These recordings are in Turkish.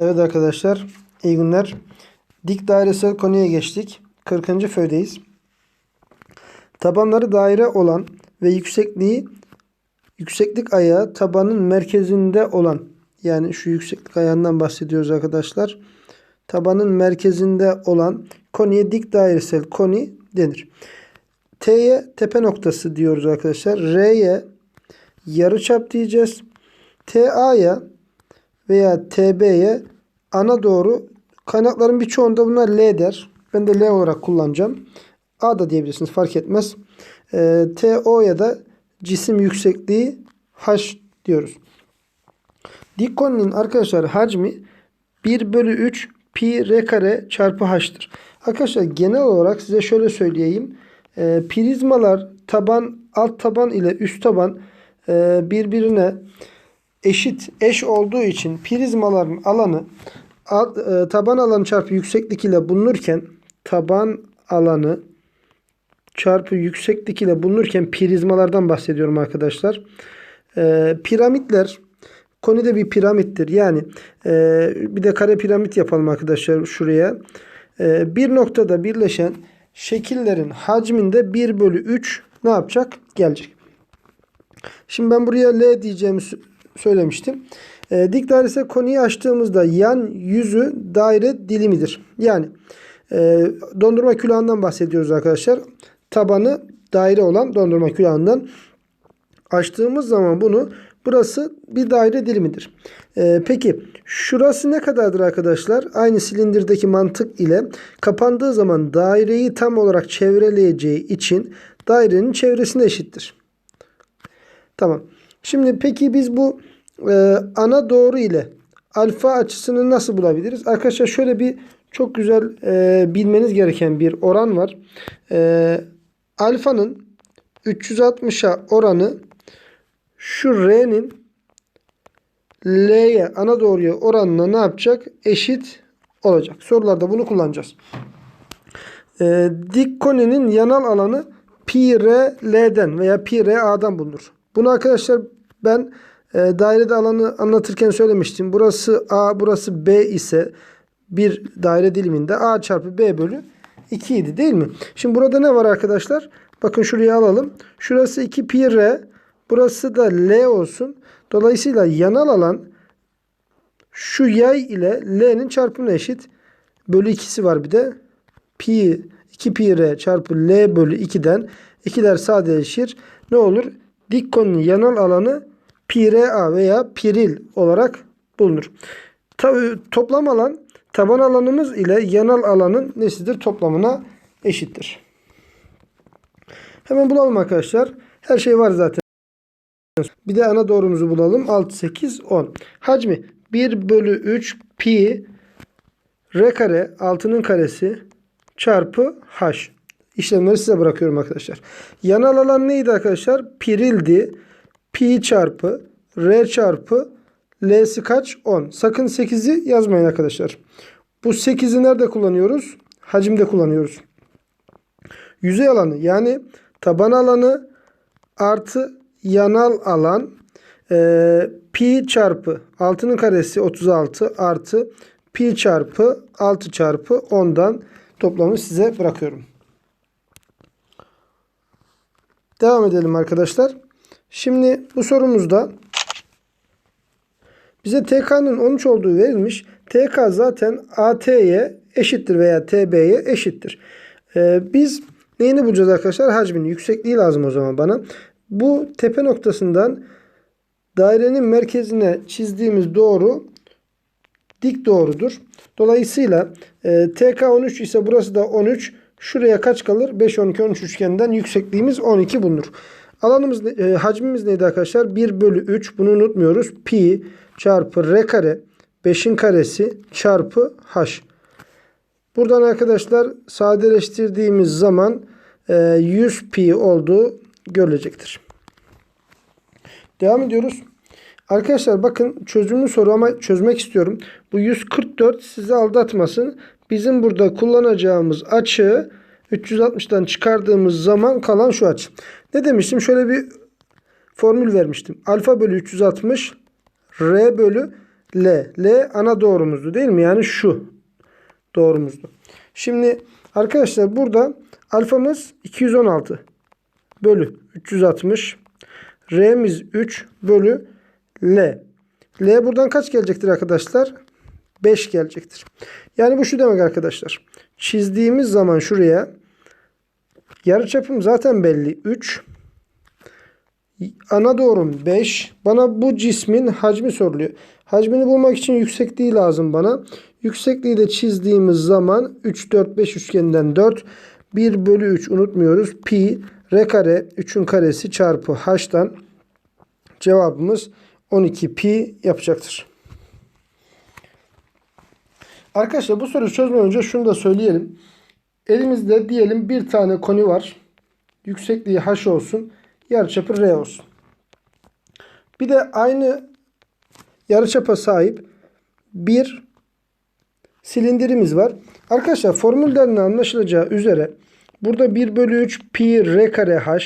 Evet arkadaşlar, iyi günler. Dik dairesel konuya geçtik. 40. föydeyiz. Tabanları daire olan ve yüksekliği yükseklik ayağı tabanın merkezinde olan yani şu yükseklik ayağından bahsediyoruz arkadaşlar. Tabanın merkezinde olan koniye dik dairesel koni denir. T'ye tepe noktası diyoruz arkadaşlar. R'ye yarıçap diyeceğiz. TA'ya veya TB'ye ana doğru kaynakların birçoğunda bunlar L der. Ben de L olarak kullanacağım. A da diyebilirsiniz fark etmez. Ee, TO'ya da cisim yüksekliği H diyoruz. Dik koninin arkadaşlar hacmi 1 bölü 3 pi r kare çarpı h'tır. Arkadaşlar genel olarak size şöyle söyleyeyim. Ee, prizmalar taban alt taban ile üst taban e, birbirine eşit eş olduğu için prizmaların alanı e, taban alanı çarpı yükseklik ile bulunurken taban alanı çarpı yükseklik ile bulunurken prizmalardan bahsediyorum arkadaşlar. E, piramitler konide bir piramittir. Yani e, bir de kare piramit yapalım arkadaşlar şuraya. E, bir noktada birleşen şekillerin hacminde 1 bölü 3 ne yapacak? Gelecek. Şimdi ben buraya L diyeceğimi söylemiştim. E, dik dairesel konuyu açtığımızda yan yüzü daire dilimidir. Yani e, dondurma külahından bahsediyoruz arkadaşlar. Tabanı daire olan dondurma külahından açtığımız zaman bunu burası bir daire dilimidir. E, peki şurası ne kadardır arkadaşlar? Aynı silindirdeki mantık ile kapandığı zaman daireyi tam olarak çevreleyeceği için dairenin çevresine eşittir. Tamam. Şimdi peki biz bu e, ana doğru ile alfa açısını nasıl bulabiliriz? Arkadaşlar şöyle bir çok güzel e, bilmeniz gereken bir oran var. E, alfanın 360'a oranı şu R'nin L'ye ana doğruya oranına ne yapacak? Eşit olacak. Sorularda bunu kullanacağız. E, dik koninin yanal alanı pi r l'den veya pi r a'dan bulunur. Bunu arkadaşlar ben e, dairede alanı anlatırken söylemiştim. Burası A, burası B ise bir daire diliminde A çarpı B bölü 2 idi değil mi? Şimdi burada ne var arkadaşlar? Bakın şuraya alalım. Şurası 2 pi R. Burası da L olsun. Dolayısıyla yanal alan şu yay ile L'nin çarpımına eşit. Bölü 2'si var bir de. Pi 2 pi R çarpı L bölü 2'den 2'ler sadeleşir. Ne olur? Dik yanal alanı pi r a veya piril olarak bulunur. Tabi toplam alan taban alanımız ile yanal alanın nesidir? Toplamına eşittir. Hemen bulalım arkadaşlar. Her şey var zaten. Bir de ana doğrumuzu bulalım. 6, 8, 10. Hacmi 1 bölü 3 pi r kare 6'nın karesi çarpı h. İşlemleri size bırakıyorum arkadaşlar. Yanal alan neydi arkadaşlar? Pirildi. Pi çarpı R çarpı L'si kaç? 10. Sakın 8'i yazmayın arkadaşlar. Bu 8'i nerede kullanıyoruz? Hacimde kullanıyoruz. Yüzey alanı yani taban alanı artı yanal alan e, pi çarpı 6'nın karesi 36 artı pi çarpı 6 çarpı 10'dan toplamı size bırakıyorum. Devam edelim arkadaşlar. Şimdi bu sorumuzda bize TK'nın 13 olduğu verilmiş. TK zaten AT'ye eşittir veya TB'ye eşittir. Ee, biz neyini bulacağız arkadaşlar? Hacmini. Yüksekliği lazım o zaman bana. Bu tepe noktasından dairenin merkezine çizdiğimiz doğru dik doğrudur. Dolayısıyla e, TK 13 ise burası da 13. Şuraya kaç kalır? 5, 12, 13 üçgeninden yüksekliğimiz 12 bulunur. Alanımız, e, hacmimiz neydi arkadaşlar? 1 bölü 3. Bunu unutmuyoruz. Pi çarpı r kare 5'in karesi çarpı h. Buradan arkadaşlar sadeleştirdiğimiz zaman e, 100 pi olduğu görülecektir. Devam ediyoruz. Arkadaşlar bakın çözümlü soru ama çözmek istiyorum. Bu 144 sizi aldatmasın. Bizim burada kullanacağımız açı 360'dan çıkardığımız zaman kalan şu açı. Ne demiştim? Şöyle bir formül vermiştim. Alfa bölü 360 R bölü L. L ana doğrumuzdu değil mi? Yani şu doğrumuzdu. Şimdi arkadaşlar burada alfamız 216 bölü 360. R'miz 3 bölü L. L buradan kaç gelecektir arkadaşlar? 5 gelecektir. Yani bu şu demek arkadaşlar. Çizdiğimiz zaman şuraya yarıçapım zaten belli 3. Ana doğrum 5. Bana bu cismin hacmi soruluyor. Hacmini bulmak için yüksekliği lazım bana. Yüksekliği de çizdiğimiz zaman 3, 4, 5 üçgeninden 4. 1 bölü 3 unutmuyoruz. Pi r kare 3'ün karesi çarpı h'tan cevabımız 12 pi yapacaktır. Arkadaşlar bu soruyu çözmeden önce şunu da söyleyelim. Elimizde diyelim bir tane koni var. Yüksekliği h olsun. Yarıçapı r olsun. Bir de aynı yarıçapa sahip bir silindirimiz var. Arkadaşlar formüllerinin anlaşılacağı üzere burada 1 bölü 3 pi r kare h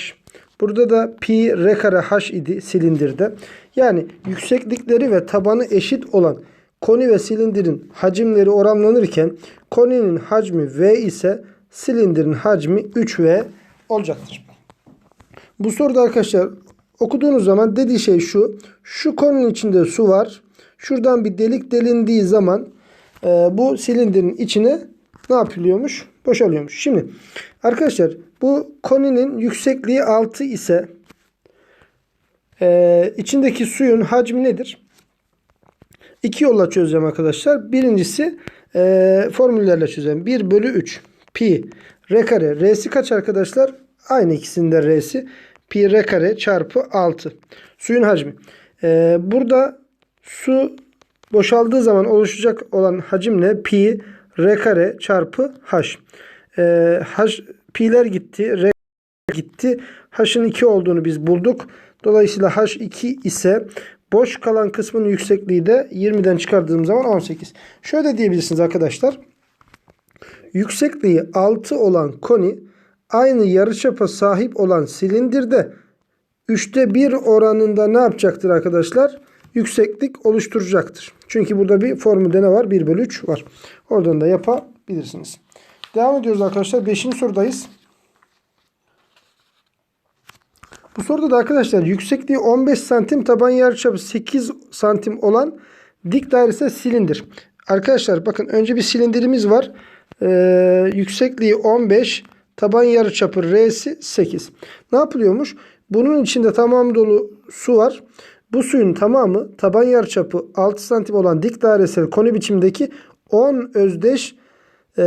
burada da pi r kare h idi silindirde. Yani yükseklikleri ve tabanı eşit olan koni ve silindirin hacimleri oranlanırken koninin hacmi v ise silindirin hacmi 3v olacaktır. Bu soruda arkadaşlar okuduğunuz zaman dediği şey şu. Şu konunun içinde su var. Şuradan bir delik delindiği zaman e, bu silindirin içine ne yapılıyormuş? Boşalıyormuş. Şimdi arkadaşlar bu koninin yüksekliği 6 ise e, içindeki suyun hacmi nedir? İki yolla çözeceğim arkadaşlar. Birincisi e, formüllerle çözeceğim. 1 bölü 3 pi r kare. R'si kaç arkadaşlar? Aynı ikisinde R'si. Pi r kare çarpı 6. Suyun hacmi. E, burada su boşaldığı zaman oluşacak olan hacim ne? Pi r kare çarpı h. E, h pi'ler gitti. R gitti. H'ın 2 olduğunu biz bulduk. Dolayısıyla h2 ise boş kalan kısmın yüksekliği de 20'den çıkardığım zaman 18. Şöyle diyebilirsiniz arkadaşlar. Yüksekliği 6 olan koni aynı yarıçapa sahip olan silindirde 3'te 1 oranında ne yapacaktır arkadaşlar? Yükseklik oluşturacaktır. Çünkü burada bir formülde ne var? 1 bölü 3 var. Oradan da yapabilirsiniz. Devam ediyoruz arkadaşlar. 5. sorudayız. Bu soruda da arkadaşlar yüksekliği 15 santim taban yarıçapı 8 santim olan dik dairesel silindir. Arkadaşlar bakın önce bir silindirimiz var. Ee, yüksekliği 15 taban yarıçapı R'si 8. Ne yapılıyormuş? Bunun içinde tamam dolu su var. Bu suyun tamamı taban yarıçapı 6 santim olan dik dairesel koni biçimdeki 10 özdeş e,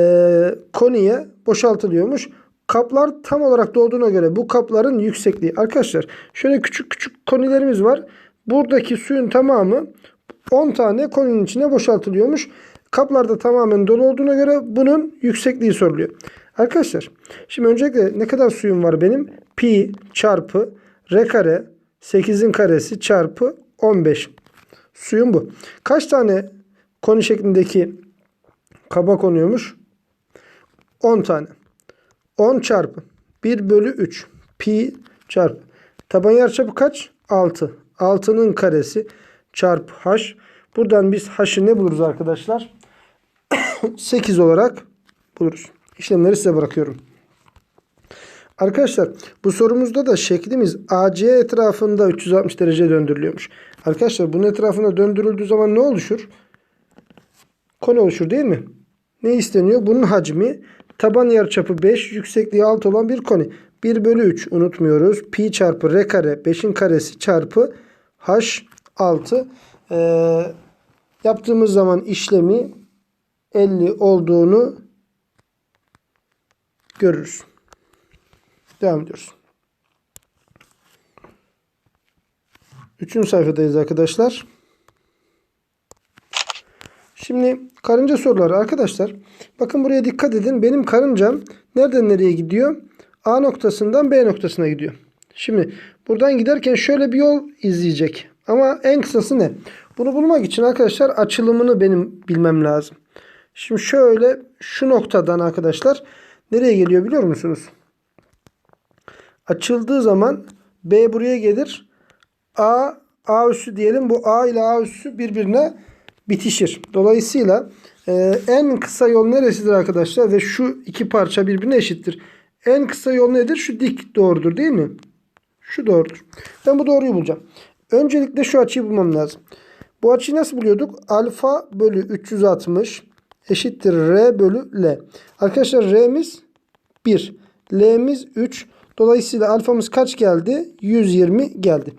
koniye boşaltılıyormuş. Kaplar tam olarak dolduğuna göre bu kapların yüksekliği. Arkadaşlar şöyle küçük küçük konilerimiz var. Buradaki suyun tamamı 10 tane koninin içine boşaltılıyormuş. Kaplar da tamamen dolu olduğuna göre bunun yüksekliği soruluyor. Arkadaşlar şimdi öncelikle ne kadar suyum var benim? Pi çarpı r kare 8'in karesi çarpı 15. Suyum bu. Kaç tane koni şeklindeki kaba konuyormuş? 10 tane. 10 çarpı 1 bölü 3 pi çarpı taban yarıçapı kaç? 6. 6'nın karesi çarpı h. Buradan biz h'ı ne buluruz arkadaşlar? 8 olarak buluruz. İşlemleri size bırakıyorum. Arkadaşlar bu sorumuzda da şeklimiz AC etrafında 360 derece döndürülüyormuş. Arkadaşlar bunun etrafında döndürüldüğü zaman ne oluşur? Koni oluşur değil mi? Ne isteniyor? Bunun hacmi taban yarıçapı 5, yüksekliği 6 olan bir koni. 1 bölü 3 unutmuyoruz. Pi çarpı r kare 5'in karesi çarpı h 6. Ee, yaptığımız zaman işlemi 50 olduğunu görürüz. Devam ediyoruz. Üçüncü sayfadayız arkadaşlar. Şimdi karınca soruları arkadaşlar. Bakın buraya dikkat edin. Benim karıncam nereden nereye gidiyor? A noktasından B noktasına gidiyor. Şimdi buradan giderken şöyle bir yol izleyecek. Ama en kısası ne? Bunu bulmak için arkadaşlar açılımını benim bilmem lazım. Şimdi şöyle şu noktadan arkadaşlar nereye geliyor biliyor musunuz? Açıldığı zaman B buraya gelir. A A üssü diyelim. Bu A ile A üssü birbirine bitişir. Dolayısıyla e, en kısa yol neresidir arkadaşlar? Ve şu iki parça birbirine eşittir. En kısa yol nedir? Şu dik doğrudur değil mi? Şu doğrudur. Ben bu doğruyu bulacağım. Öncelikle şu açıyı bulmam lazım. Bu açıyı nasıl buluyorduk? Alfa bölü 360 eşittir R bölü L. Arkadaşlar R'miz 1. L'miz 3. Dolayısıyla alfamız kaç geldi? 120 geldi.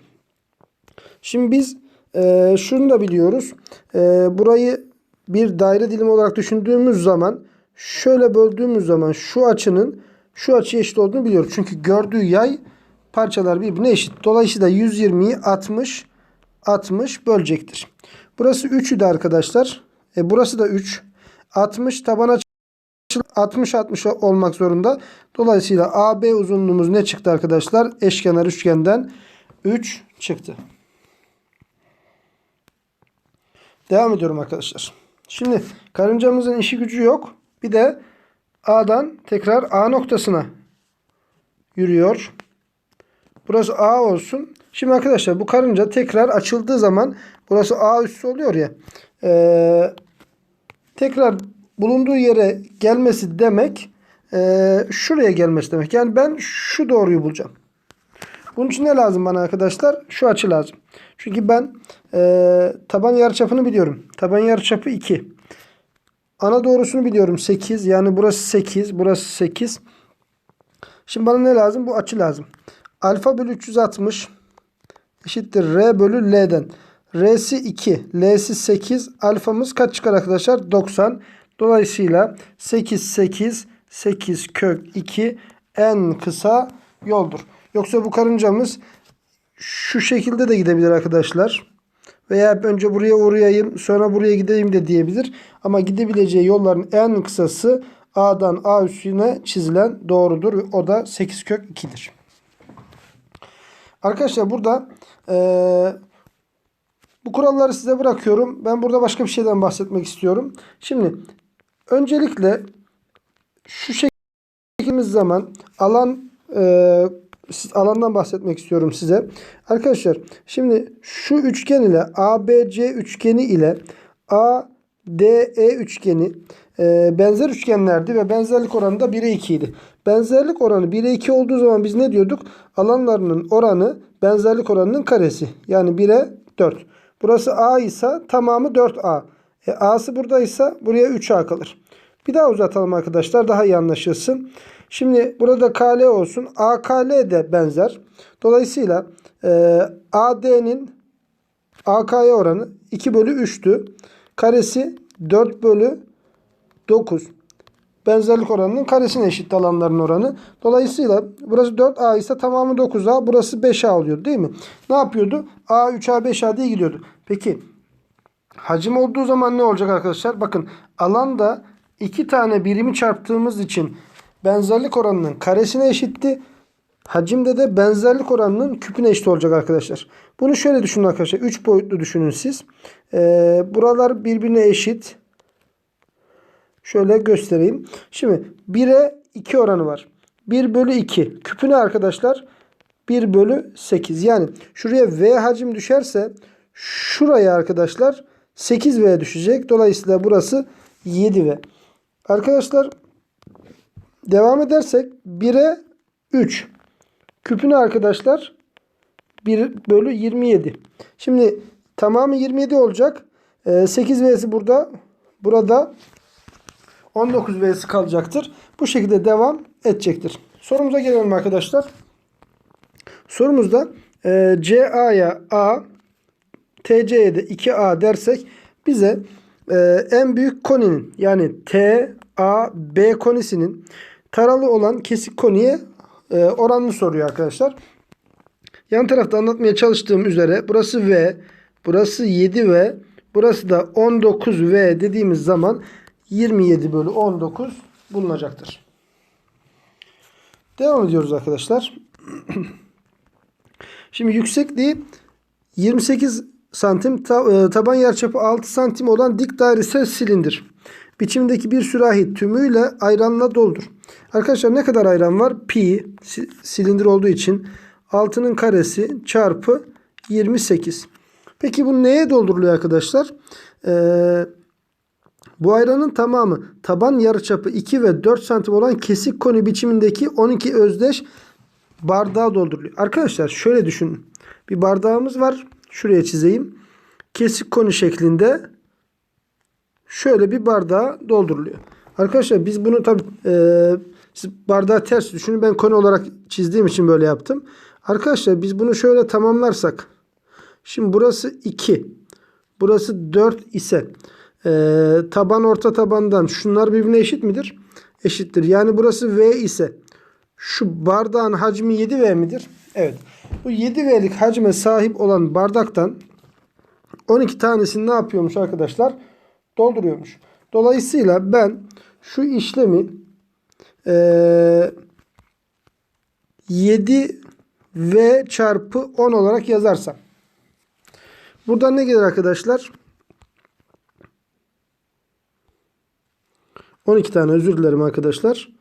Şimdi biz e, şunu da biliyoruz. E, burayı bir daire dilimi olarak düşündüğümüz zaman şöyle böldüğümüz zaman şu açının şu açıya eşit olduğunu biliyoruz. Çünkü gördüğü yay parçalar birbirine eşit. Dolayısıyla 120'yi 60 60 bölecektir. Burası 3'ü de arkadaşlar. E, burası da 3. 60 tabana 60 60 olmak zorunda. Dolayısıyla AB uzunluğumuz ne çıktı arkadaşlar? Eşkenar üçgenden 3 çıktı. Devam ediyorum arkadaşlar. Şimdi karıncamızın işi gücü yok. Bir de A'dan tekrar A noktasına yürüyor. Burası A olsun. Şimdi arkadaşlar bu karınca tekrar açıldığı zaman burası A üssü oluyor ya. Ee, tekrar bulunduğu yere gelmesi demek e, şuraya gelmesi demek. Yani ben şu doğruyu bulacağım. Bunun için ne lazım bana arkadaşlar? Şu açı lazım. Çünkü ben e, taban yarıçapını biliyorum. Taban yarıçapı 2. Ana doğrusunu biliyorum 8. Yani burası 8. Burası 8. Şimdi bana ne lazım? Bu açı lazım. Alfa bölü 360 eşittir R bölü L'den. R'si 2. L'si 8. Alfamız kaç çıkar arkadaşlar? 90. Dolayısıyla 8 8 8 kök 2 en kısa yoldur. Yoksa bu karıncamız şu şekilde de gidebilir arkadaşlar. Veya önce buraya uğrayayım sonra buraya gideyim de diyebilir. Ama gidebileceği yolların en kısası A'dan A üstüne çizilen doğrudur. O da 8 kök 2'dir. Arkadaşlar burada eee bu kuralları size bırakıyorum. Ben burada başka bir şeyden bahsetmek istiyorum. Şimdi öncelikle şu şeklimiz zaman alan e, alandan bahsetmek istiyorum size. Arkadaşlar şimdi şu üçgen ile ABC üçgeni ile ADE üçgeni e, benzer üçgenlerdi ve benzerlik oranı da 1'e 2 idi. Benzerlik oranı 1'e 2 olduğu zaman biz ne diyorduk? Alanlarının oranı benzerlik oranının karesi. Yani 1'e 4. Burası A ise tamamı 4A. E, A'sı buradaysa buraya 3A kalır. Bir daha uzatalım arkadaşlar daha iyi anlaşılsın. Şimdi burada KL olsun. AKL de benzer. Dolayısıyla e, AD'nin AK'ya oranı 2 bölü 3'tü. Karesi 4 bölü 9. Benzerlik oranının karesine eşit alanların oranı. Dolayısıyla burası 4A ise tamamı 9A. Burası 5A oluyor değil mi? Ne yapıyordu? A 3A 5A diye gidiyordu. Peki hacim olduğu zaman ne olacak arkadaşlar? Bakın alanda iki tane birimi çarptığımız için benzerlik oranının karesine eşitti. Hacimde de benzerlik oranının küpüne eşit olacak arkadaşlar. Bunu şöyle düşünün arkadaşlar. 3 boyutlu düşünün siz. Ee, buralar birbirine eşit. Şöyle göstereyim. Şimdi 1'e 2 oranı var. 1 bölü 2. Küpüne arkadaşlar 1 bölü 8. Yani şuraya V hacim düşerse şuraya arkadaşlar 8V düşecek. Dolayısıyla burası 7V. Arkadaşlar devam edersek 1'e 3. Küpüne arkadaşlar 1 bölü 27. Şimdi tamamı 27 olacak. 8V'si burada. Burada 19 V'si kalacaktır. Bu şekilde devam edecektir. Sorumuza gelelim arkadaşlar. Sorumuzda e, CA'ya A, TC'ye de 2A dersek bize e, en büyük koninin yani T, A, B konisinin taralı olan kesik koniye e, oranını soruyor arkadaşlar. Yan tarafta anlatmaya çalıştığım üzere burası V, burası 7V, burası da 19V dediğimiz zaman 27 bölü 19 bulunacaktır. Devam ediyoruz arkadaşlar. Şimdi yüksekliği 28 santim taban yarıçapı 6 santim olan dik dairesel silindir. Biçimdeki bir sürahi tümüyle ayranla doldur. Arkadaşlar ne kadar ayran var? Pi silindir olduğu için 6'nın karesi çarpı 28. Peki bu neye dolduruluyor arkadaşlar? Ee, bu ayranın tamamı taban yarıçapı 2 ve 4 santim olan kesik koni biçimindeki 12 özdeş bardağa dolduruluyor. Arkadaşlar şöyle düşünün. Bir bardağımız var. Şuraya çizeyim. Kesik koni şeklinde şöyle bir bardağa dolduruluyor. Arkadaşlar biz bunu tabi siz bardağı ters düşünün. Ben koni olarak çizdiğim için böyle yaptım. Arkadaşlar biz bunu şöyle tamamlarsak. Şimdi burası 2. Burası 4 ise e, taban orta tabandan şunlar birbirine eşit midir? Eşittir. Yani burası V ise şu bardağın hacmi 7V midir? Evet. Bu 7V'lik hacme sahip olan bardaktan 12 tanesini ne yapıyormuş arkadaşlar? Dolduruyormuş. Dolayısıyla ben şu işlemi e, 7V çarpı 10 olarak yazarsam. Buradan ne gelir arkadaşlar? 12 tane özür dilerim arkadaşlar.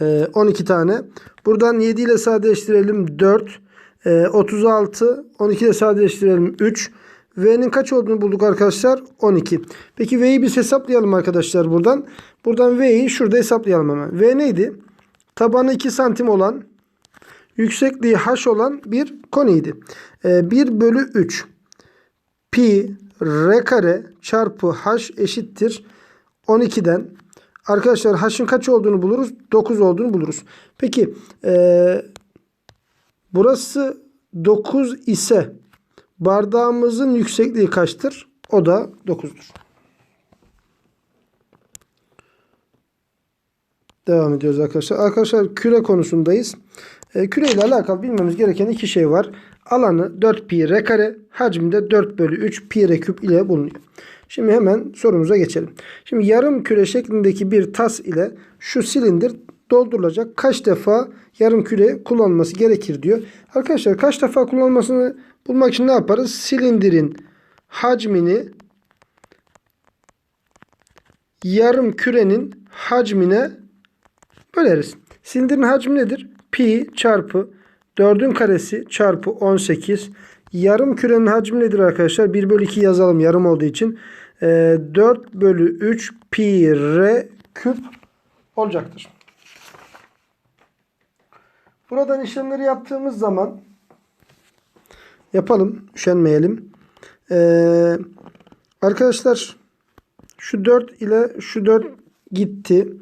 Ee, 12 tane. Buradan 7 ile sadeleştirelim 4. Ee, 36. 12 ile sadeleştirelim 3. V'nin kaç olduğunu bulduk arkadaşlar? 12. Peki V'yi biz hesaplayalım arkadaşlar buradan. Buradan V'yi şurada hesaplayalım hemen. V neydi? Tabanı 2 santim olan yüksekliği h olan bir koniydi. Ee, 1 bölü 3 pi r kare çarpı h eşittir 12'den Arkadaşlar h'ın kaç olduğunu buluruz? 9 olduğunu buluruz. Peki ee, burası 9 ise bardağımızın yüksekliği kaçtır? O da 9'dur. Devam ediyoruz arkadaşlar. Arkadaşlar küre konusundayız. E, küre ile alakalı bilmemiz gereken iki şey var. Alanı 4 pi r kare, hacmi de 4 bölü 3 pi r küp ile bulunuyor. Şimdi hemen sorumuza geçelim. Şimdi yarım küre şeklindeki bir tas ile şu silindir doldurulacak. Kaç defa yarım küre kullanılması gerekir diyor. Arkadaşlar kaç defa kullanılmasını bulmak için ne yaparız? Silindirin hacmini yarım kürenin hacmine böleriz. Silindirin hacmi nedir? Pi çarpı 4'ün karesi çarpı 18 Yarım kürenin hacmi nedir arkadaşlar? 1 bölü 2 yazalım yarım olduğu için. E, 4 bölü 3 pi r küp olacaktır. Buradan işlemleri yaptığımız zaman yapalım. Üşenmeyelim. Ee, arkadaşlar şu 4 ile şu 4 gitti.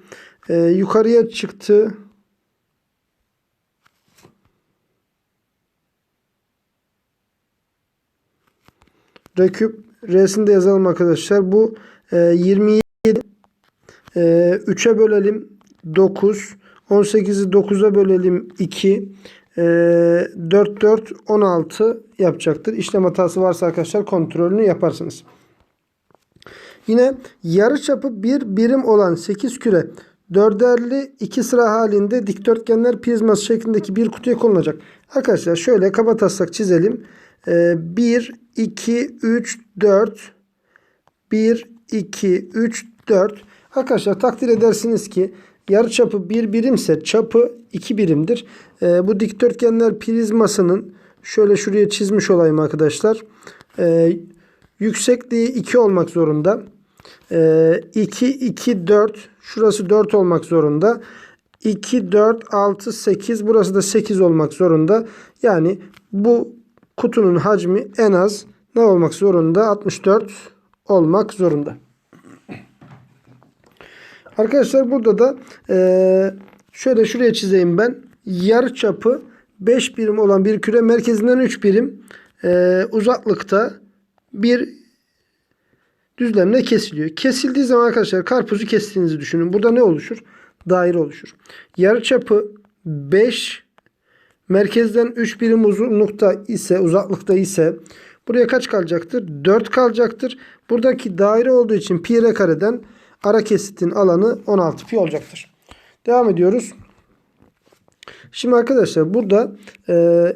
Ee, yukarıya çıktı. R küp R'sini yazalım arkadaşlar. Bu e, 27 e, 3'e bölelim 9 18'i 9'a bölelim 2 e, 4 4 16 yapacaktır. İşlem hatası varsa arkadaşlar kontrolünü yaparsınız. Yine yarı çapı bir birim olan 8 küre dörderli iki sıra halinde dikdörtgenler prizması şeklindeki bir kutuya konulacak. Arkadaşlar şöyle kaba taslak çizelim. 1, 2, 3, 4. 1, 2, 3, 4. Arkadaşlar takdir edersiniz ki yarıçapı 1 birimse çapı 2 birimdir. Ee, bu dikdörtgenler prizmasının şöyle şuraya çizmiş olayım arkadaşlar. Ee, yüksekliği 2 olmak zorunda. Ee, 2, 2, 4. Şurası 4 olmak zorunda. 2, 4, 6, 8. Burası da 8 olmak zorunda. Yani bu kutunun hacmi en az ne olmak zorunda? 64 olmak zorunda. Arkadaşlar burada da e, şöyle şuraya çizeyim ben. Yarı çapı 5 birim olan bir küre merkezinden 3 birim e, uzaklıkta bir düzlemle kesiliyor. Kesildiği zaman arkadaşlar karpuzu kestiğinizi düşünün. Burada ne oluşur? Daire oluşur. Yarı çapı 5 merkezden 3 birim uzunlukta ise uzaklıkta ise buraya kaç kalacaktır? 4 kalacaktır. Buradaki daire olduğu için pi r kareden ara kesitin alanı 16 pi olacaktır. Devam ediyoruz. Şimdi arkadaşlar burada e,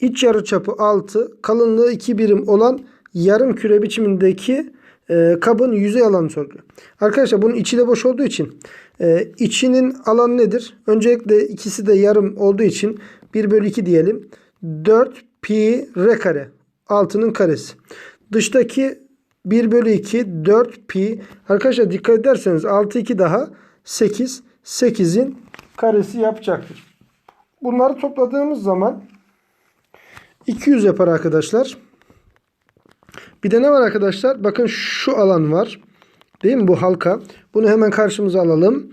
iç yarıçapı 6 kalınlığı 2 birim olan yarım küre biçimindeki e, kabın yüzey alanı soruluyor. Arkadaşlar bunun içi de boş olduğu için e, içinin alanı nedir? Öncelikle ikisi de yarım olduğu için 1 bölü 2 diyelim. 4 pi r kare. Altının karesi. Dıştaki 1 bölü 2 4 pi. Arkadaşlar dikkat ederseniz 6 2 daha 8. 8'in karesi yapacaktır. Bunları topladığımız zaman 200 yapar arkadaşlar. Bir de ne var arkadaşlar? Bakın şu alan var. Değil mi bu halka? Bunu hemen karşımıza alalım.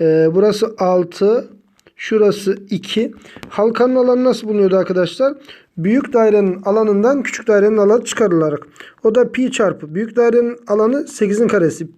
Ee, burası 6. Şurası 2. Halkanın alanı nasıl bulunuyordu arkadaşlar? Büyük dairenin alanından küçük dairenin alanı çıkarılarak. O da pi çarpı. Büyük dairenin alanı 8'in karesi.